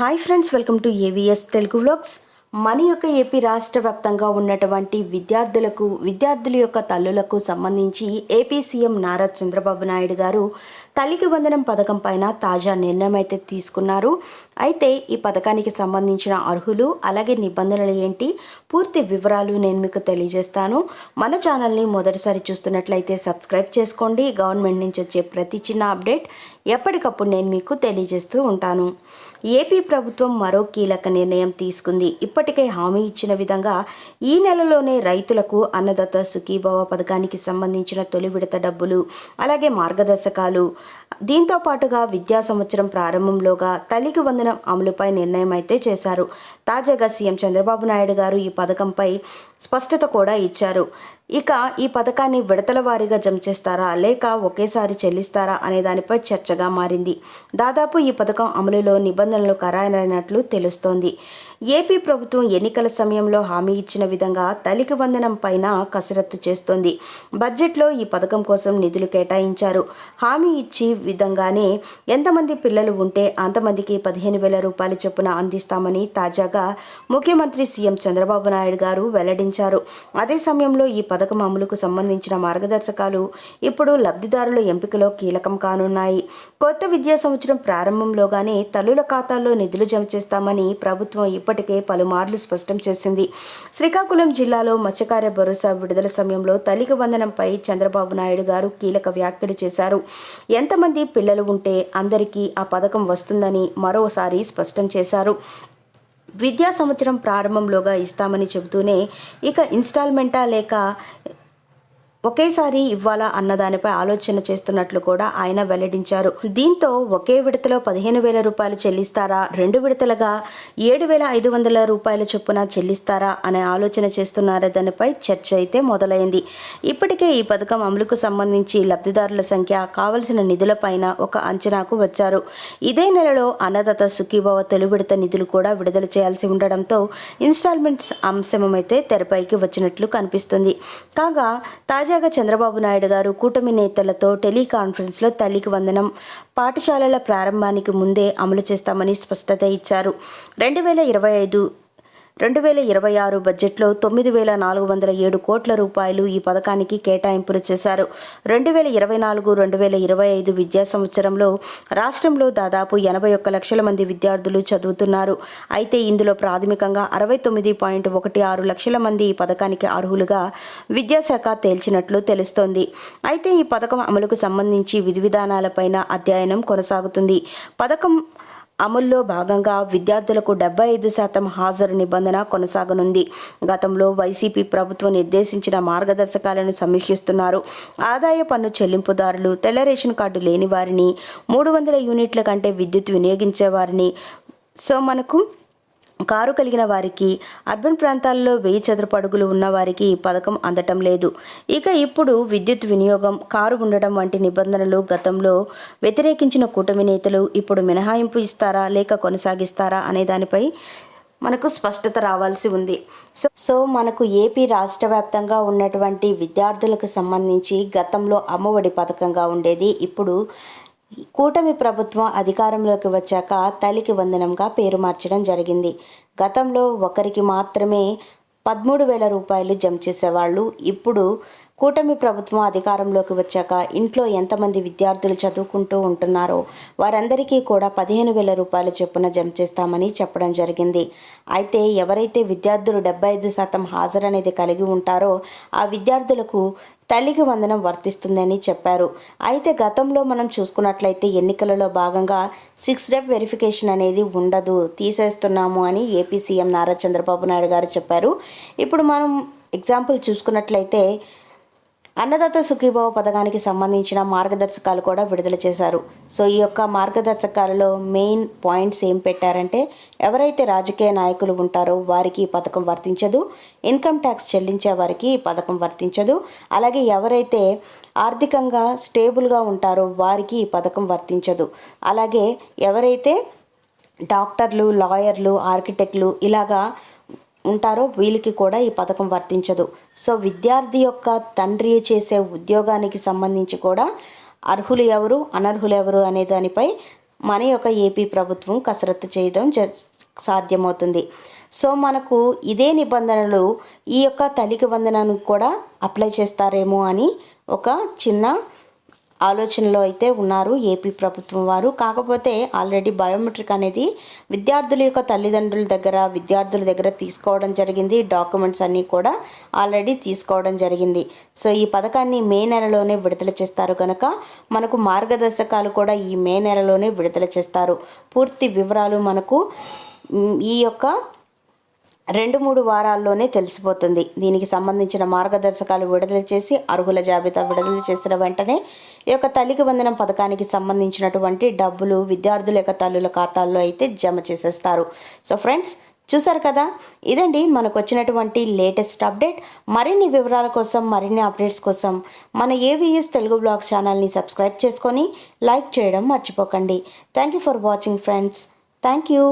Hi friends welcome to AVS Telugu vlogs మన యొక్క AP రాష్ట్ర వ్యాప్తంగా ఉన్నటువంటి విద్యార్థులకు విద్యార్థుల యొక్క తల్లులకు సంబంధించి ఏపీ సీఎం నారా చంద్రబాబు నాయుడు గారు తల్లికి వందనం పథకం పైన తాజా నిర్ణయం అయితే తీసుకున్నారు. అయితే ఈ పథకానికి సంబంధించిన అర్హులు అలాగే నిబంధనలు ఏంటి? పూర్తి వివరాలు నేను మీకు తెలియజేస్తాను. మన ఛానల్ని మొదటిసారి చూస్తున్నట్లయితే సబ్స్క్రైబ్ చేసుకోండి. గవర్నమెంట్ నుంచి వచ్చే ప్రతి చిన్న అప్డేట్ ఎప్పటికప్పుడు నేను మీకు తెలియజేస్తూ ఉంటాను. ఏపీ ప్రభుత్వం మరో కీలక నిర్ణయం తీసుకుంది. ఇప్పటికే హామీ ఇచ్చిన విధంగా ఈ నెలలోనే రైతులకు అన్నదాత సుఖీభవ పథకానికి సంబంధించిన తొలి విడత డబ్బులు అలాగే మార్గదర్శకాలు. దీంతో పాటుగా విద్యా సంవత్సరం ప్రారంభంలోగా తల్లికి వందనం అమలుపై నిర్ణయం అయితే చేశారు. తాజాగా సీఎం చంద్రబాబు నాయుడు గారు ఈ పథకంపై స్పష్టత కూడా ఇచ్చారు. ఇక ఈ పథకాన్ని విడతల వారీగా జమ చేస్తారా? లేక ఒకేసారి చెల్లిస్తారా? అనే దానిపై చర్చగా మారింది. దాదాపు ఈ పథకం అమలులో నిబంధనలు ఖరారైనట్లు తెలుస్తోంది. ఏపీ ప్రభుత్వం ఎన్నికల సమయంలో హామీ ఇచ్చిన విధంగా తలిక వందనం పైన కసరత్తు చేస్తోంది. బడ్జెట్లో ఈ పథకం కోసం నిధులు కేటాయించారు. హామీ ఇచ్చి విధంగానే ఎంతమంది పిల్లలు ఉంటే అంతమందికి పదిహేను వేల రూపాయల చొప్పున అందిస్తామని తాజాగా ముఖ్యమంత్రి సీఎం చంద్రబాబు నాయుడు గారు వెల్లడించారు. అదే సమయంలో ఈ పథకం అమలుకు సంబంధించిన మార్గదర్శకాలు ఇప్పుడు లబ్ధిదారుల ఎంపికలో కీలకం కానున్నాయి. కొత్త విద్యా సంవత్సరం ప్రారంభంలోగానే తల్లుల ఖాతాల్లో నిధులు జమ చేస్తామని ప్రభుత్వం ఇప్పటికే పలుమార్లు స్పష్టం చేసింది. శ్రీకాకుళం జిల్లాలో మత్స్యకార్య భరోసా విడుదల సమయంలో తల్లికి వందనంపై చంద్రబాబు నాయుడు గారు కీలక వ్యాఖ్యలు చేశారు. ఎంతమంది పిల్లలు ఉంటే అందరికీ ఆ పథకం వస్తుందని మరోసారి స్పష్టం చేశారు. విద్యా సంవత్సరం ప్రారంభంలోగా ఇస్తామని చెబుతూనే ఇక ఇన్స్టాల్మెంటా లేక ఒకేసారి ఇవ్వాలా అన్నదానిపై ఆలోచన చేస్తున్నట్లు కూడా ఆయన వెల్లడించారు. దీంతో ఒకే విడతలో పదిహేను వేల రూపాయలు చెల్లిస్తారా? రెండు విడతలుగా ఏడు వేల ఐదు వందల రూపాయల చొప్పున చెల్లిస్తారా అనే ఆలోచన చేస్తున్నారా? దానిపై చర్చ అయితే మొదలైంది. ఇప్పటికే ఈ పథకం అమలుకు సంబంధించి లబ్ధిదారుల సంఖ్య కావలసిన నిధులపైన ఒక అంచనాకు వచ్చారు. ఇదే నెలలో అన్నదాత సుఖీభావ తొలి విడత నిధులు కూడా విడుదల చేయాల్సి ఉండడంతో ఇన్స్టాల్మెంట్స్ అంశమైతే తెరపైకి వచ్చినట్లు కనిపిస్తుంది. కాగా తాజాగా చంద్రబాబు నాయుడు గారు కూటమి నేతలతో టెలికాన్ఫరెన్స్లో తల్లికి వందనం. పాఠశాలల ప్రారంభానికి ముందే అమలు చేస్తామని స్పష్టత ఇచ్చారు. రెండు వేల ఇరవై ఐదు రెండు వేల ఇరవై ఆరు బడ్జెట్లో తొమ్మిది వేల నాలుగు వందల ఏడు కోట్ల రూపాయలు ఈ పథకానికి కేటాయింపులు చేశారు. రెండు వేల ఇరవై నాలుగు రెండు వేల ఇరవై ఐదు విద్యా సంవత్సరంలో రాష్ట్రంలో దాదాపు ఎనభై ఒక్క లక్షల మంది విద్యార్థులు చదువుతున్నారు. అయితే ఇందులో ప్రాథమికంగా అరవై తొమ్మిది పాయింట్ ఒకటి ఆరు లక్షల మంది ఈ పథకానికి అర్హులుగా విద్యాశాఖ తేల్చినట్లు తెలుస్తోంది. అయితే ఈ పథకం అమలుకు సంబంధించి విధి విధానాలపైన అధ్యయనం కొనసాగుతుంది. పథకం అమల్లో భాగంగా విద్యార్థులకు డెబ్బై ఐదు శాతం హాజరు నిబంధన కొనసాగనుంది. గతంలో వైసీపీ ప్రభుత్వం నిర్దేశించిన మార్గదర్శకాలను సమీక్షిస్తున్నారు. ఆదాయ పన్ను చెల్లింపుదారులు తెల్ల రేషన్ కార్డు లేని వారిని మూడు వందల యూనిట్ల కంటే విద్యుత్ వినియోగించే వారిని. సో మనకు కారు కలిగిన వారికి అర్బన్ ప్రాంతాల్లో వెయ్యి చదరపు అడుగులు ఉన్న వారికి ఈ పథకం అందటం లేదు. ఇక ఇప్పుడు విద్యుత్ వినియోగం కారు ఉండడం వంటి నిబంధనలు గతంలో వ్యతిరేకించిన కూటమి నేతలు ఇప్పుడు మినహాయింపు ఇస్తారా లేక కొనసాగిస్తారా అనే దానిపై మనకు స్పష్టత రావాల్సి ఉంది. సో సో మనకు ఏపీ రాష్ట్ర వ్యాప్తంగా ఉన్నటువంటి విద్యార్థులకు సంబంధించి గతంలో అమ్మఒడి పథకంగా ఉండేది. ఇప్పుడు కూటమి ప్రభుత్వం అధికారంలోకి వచ్చాక తల్లికి వందనంగా పేరు మార్చడం జరిగింది. గతంలో ఒకరికి మాత్రమే పదమూడు వేల రూపాయలు జమ చేసేవాళ్ళు. ఇప్పుడు కూటమి ప్రభుత్వం అధికారంలోకి వచ్చాక ఇంట్లో ఎంతమంది విద్యార్థులు చదువుకుంటూ ఉంటున్నారో వారందరికీ కూడా పదిహేను వేల రూపాయల చొప్పున జమ చేస్తామని చెప్పడం జరిగింది. అయితే ఎవరైతే విద్యార్థులు డెబ్బై ఐదు శాతం హాజరు అనేది కలిగి ఉంటారో ఆ విద్యార్థులకు తల్లికి వందనం వర్తిస్తుందని చెప్పారు. అయితే గతంలో మనం చూసుకున్నట్లయితే ఎన్నికలలో భాగంగా సిక్స్ స్టెప్ వెరిఫికేషన్ అనేది ఉండదు తీసేస్తున్నాము అని ఏపీ సీఎం నారా చంద్రబాబు నాయుడు గారు చెప్పారు. ఇప్పుడు మనం ఎగ్జాంపుల్ చూసుకున్నట్లయితే అన్నదాత సుఖీభావ పథకానికి సంబంధించిన మార్గదర్శకాలు కూడా విడుదల చేశారు. సో ఈ యొక్క మార్గదర్శకాలలో మెయిన్ పాయింట్స్ ఏం పెట్టారంటే ఎవరైతే రాజకీయ నాయకులు ఉంటారో వారికి ఈ పథకం వర్తించదు ఇన్కమ్ ట్యాక్స్ చెల్లించే వారికి ఈ పథకం వర్తించదు అలాగే ఎవరైతే ఆర్థికంగా స్టేబుల్గా ఉంటారో వారికి ఈ పథకం వర్తించదు. అలాగే ఎవరైతే డాక్టర్లు లాయర్లు ఆర్కిటెక్ట్లు ఇలాగా ఉంటారో వీళ్ళకి కూడా ఈ పథకం వర్తించదు. సో విద్యార్థి యొక్క తండ్రి చేసే ఉద్యోగానికి సంబంధించి కూడా అర్హులు ఎవరు అనర్హులు ఎవరు అనే దానిపై మన యొక్క ఏపీ ప్రభుత్వం కసరత్తు చేయడం జ సాధ్యమవుతుంది. సో మనకు ఇదే నిబంధనలు ఈ యొక్క తల్లికి వందనాన్ని కూడా అప్లై చేస్తారేమో అని ఒక చిన్న ఆలోచనలో అయితే ఉన్నారు ఏపీ ప్రభుత్వం వారు. కాకపోతే ఆల్రెడీ బయోమెట్రిక్ అనేది విద్యార్థుల యొక్క తల్లిదండ్రుల దగ్గర విద్యార్థుల దగ్గర తీసుకోవడం జరిగింది. డాక్యుమెంట్స్ అన్నీ కూడా ఆల్రెడీ తీసుకోవడం జరిగింది. సో ఈ పథకాన్ని మే నెలలోనే విడుదల చేస్తారు కనుక మనకు మార్గదర్శకాలు కూడా ఈ మే నెలలోనే విడుదల చేస్తారు. పూర్తి వివరాలు మనకు ఈ యొక్క రెండు మూడు వారాల్లోనే తెలిసిపోతుంది. దీనికి సంబంధించిన మార్గదర్శకాలు విడుదల చేసి అర్హుల జాబితా విడుదల చేసిన వెంటనే ఈ యొక్క తల్లికి వందనం పథకానికి సంబంధించినటువంటి డబ్బులు విద్యార్థుల యొక్క తల్లుల ఖాతాల్లో అయితే జమ చేసేస్తారు. సో ఫ్రెండ్స్ చూసారు కదా? ఇదండి మనకు వచ్చినటువంటి లేటెస్ట్ అప్డేట్. మరిన్ని వివరాల కోసం మరిన్ని అప్డేట్స్ కోసం మన ఏవిఎస్ తెలుగు బ్లాగ్స్ ఛానల్ని సబ్స్క్రైబ్ చేసుకొని లైక్ చేయడం మర్చిపోకండి. Thank you for watching friends thank you